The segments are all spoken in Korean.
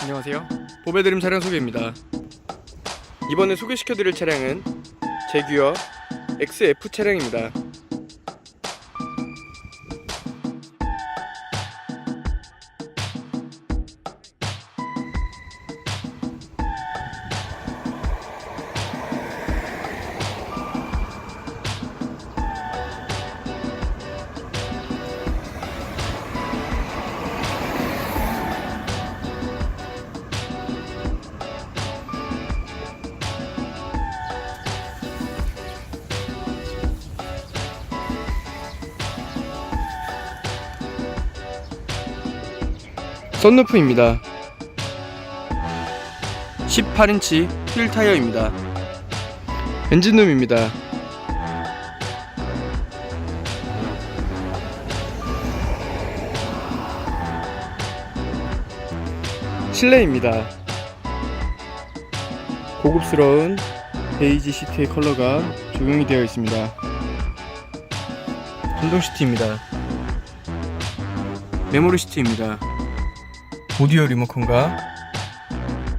안녕하세요. 보배드림 차량 소개입니다. 이번에 소개시켜드릴 차량은 제규어 XF 차량입니다. 썬루프입니다. 18인치 휠 타이어입니다. 엔진룸입니다. 실내입니다. 고급스러운 베이지 시트의 컬러가 적용이 되어 있습니다. 전동 시트입니다. 메모리 시트입니다. 오디오 리모컨과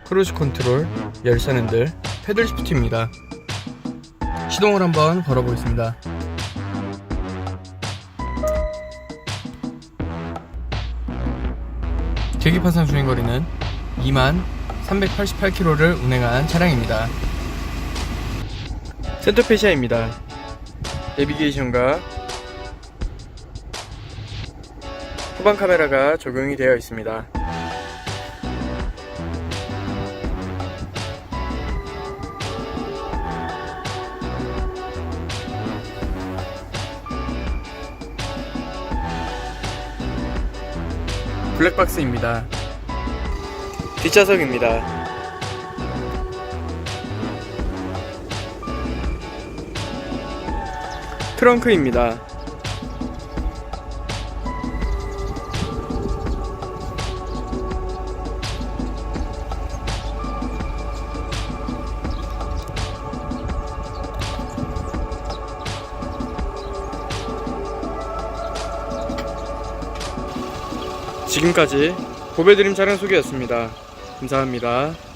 크루즈 컨트롤, 열선 핸들, 패들 시프트입니다. 시동을 한번 걸어보겠습니다. 계기판상 주행거리는 2만 388km를 운행한 차량입니다. 센터페시아입니다. 내비게이션과 후방 카메라가 적용이 되어 있습니다. 블랙박스입니다. 뒷좌석입니다. 트렁크입니다. 지금까지 보배드림 차량 소개였습니다. 감사합니다.